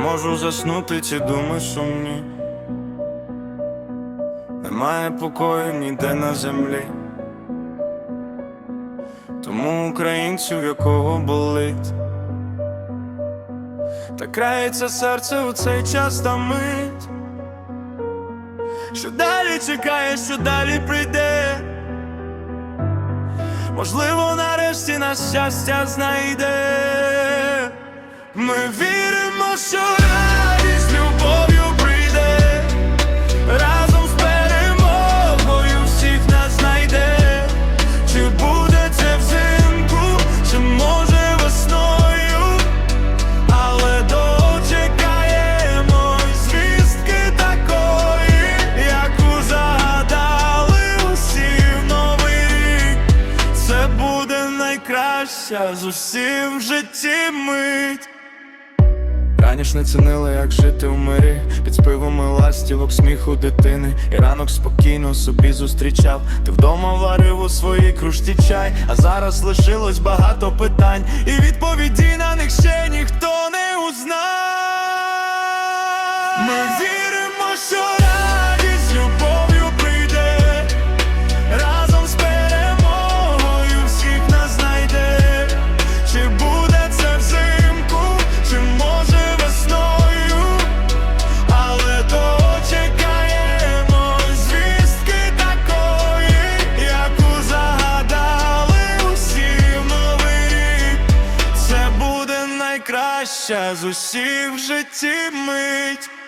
можу заснути ці думи сумні. Немає покою ніде на землі. Тому українцю, якого болить, та крається серце у цей час та мить. Що далі чекає, що далі прийде. Можливо, нарешті нас щастя знайде. Ми віримо, з перемогою всіх нас знайде. Чи буде це взимку, чи може весною, але дочекаємо звістки такої, яку загадали усі в новий рік. Раніше не цінили, як жити в мирі. Під спивами ластівок, сміху дитини. І ранок спокійно собі зустрічав. Ти вдома варив у своїй кружці чай. А зараз лишилось багато питань. І відповіді на них ще ніхто не узнав. Ми віримо, що найкраща з усіх в житті мить.